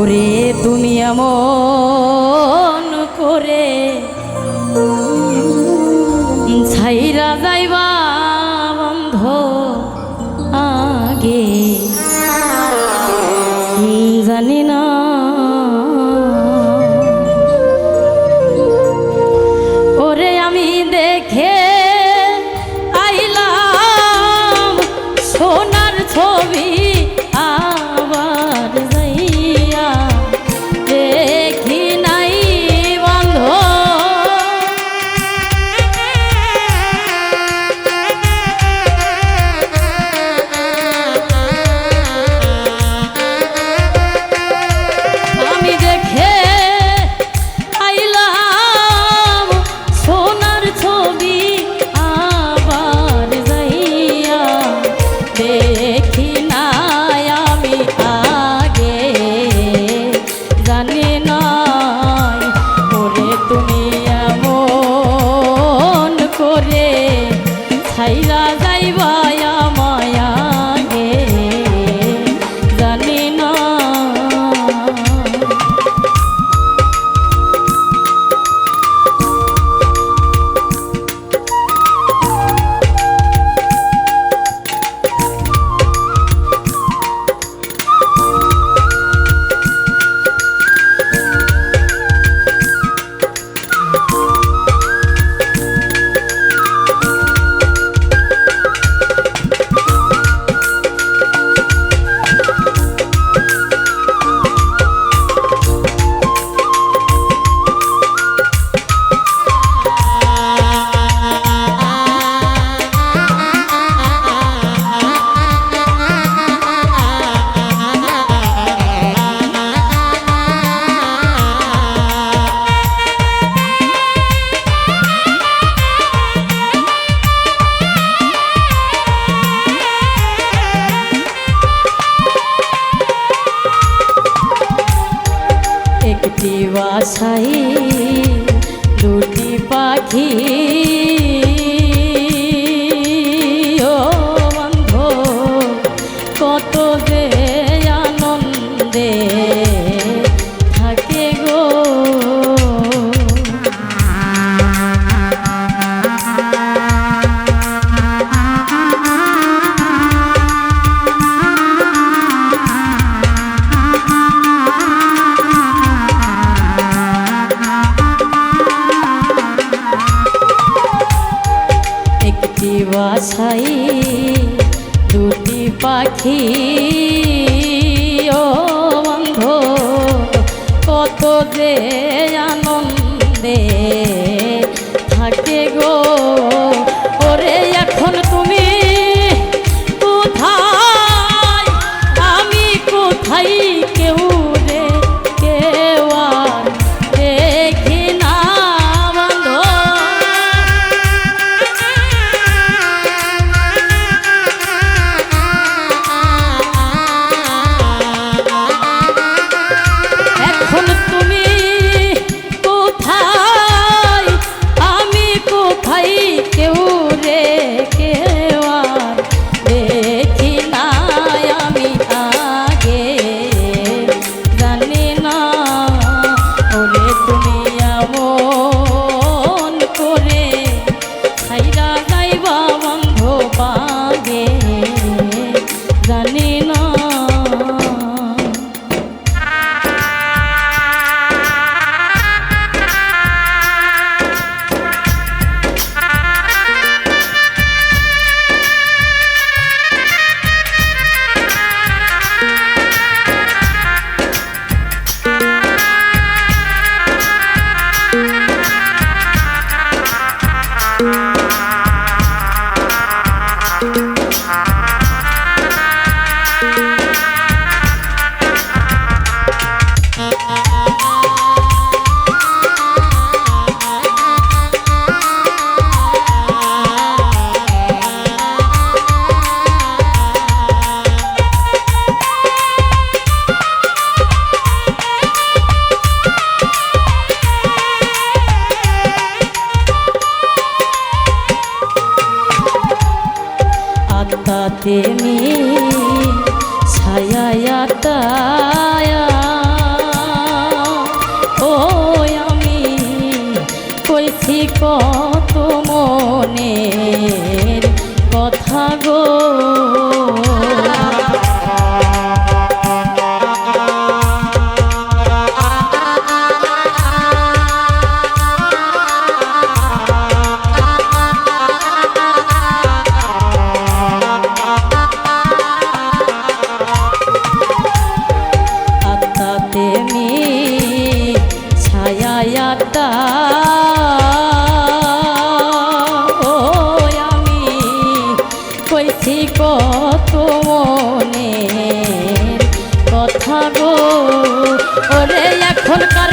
করে তুমি এমন করে। ছাইরা যাইবা দে থাকে গো। একটি বাছাই দুটি পাখি ও কত যে আনন্দে থাকে গো ছায়াতা কথা গো। ওরে এখনকার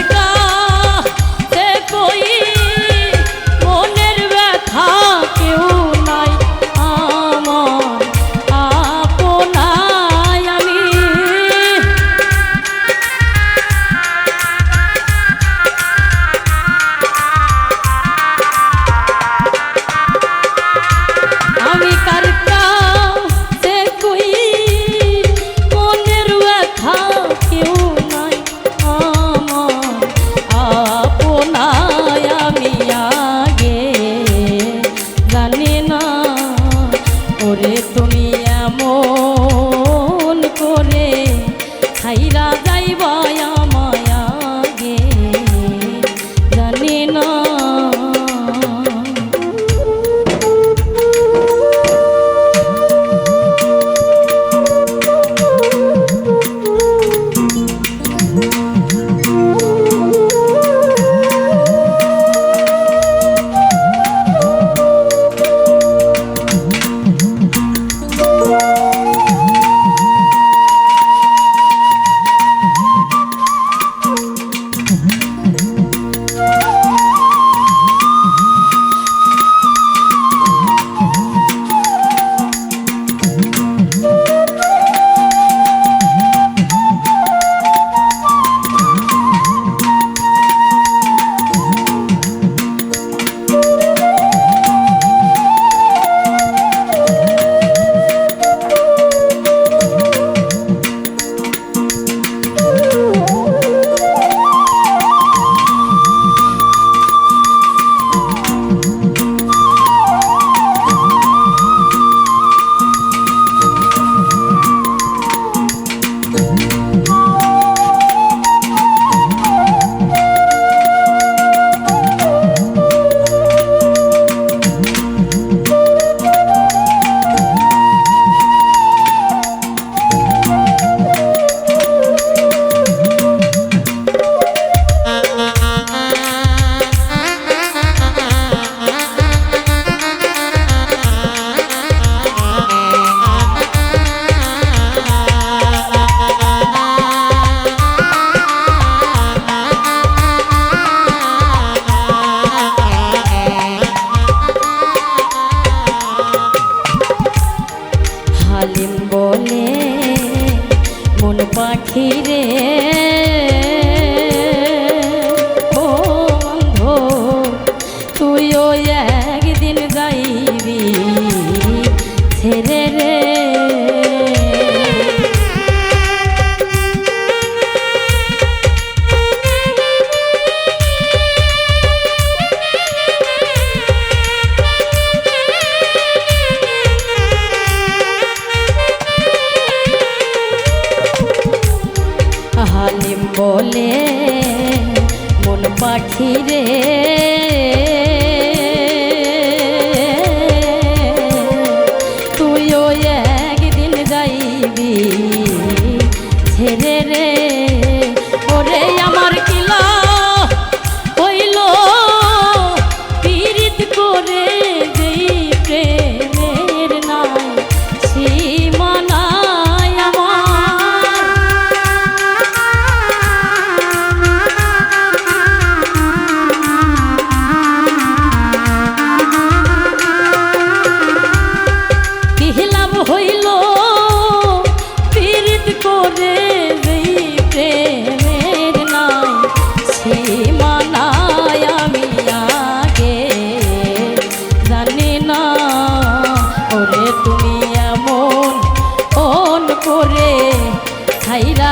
বলে মন পাখি রে। তুইও একদিন যাইবি ছেড়ে রে। baila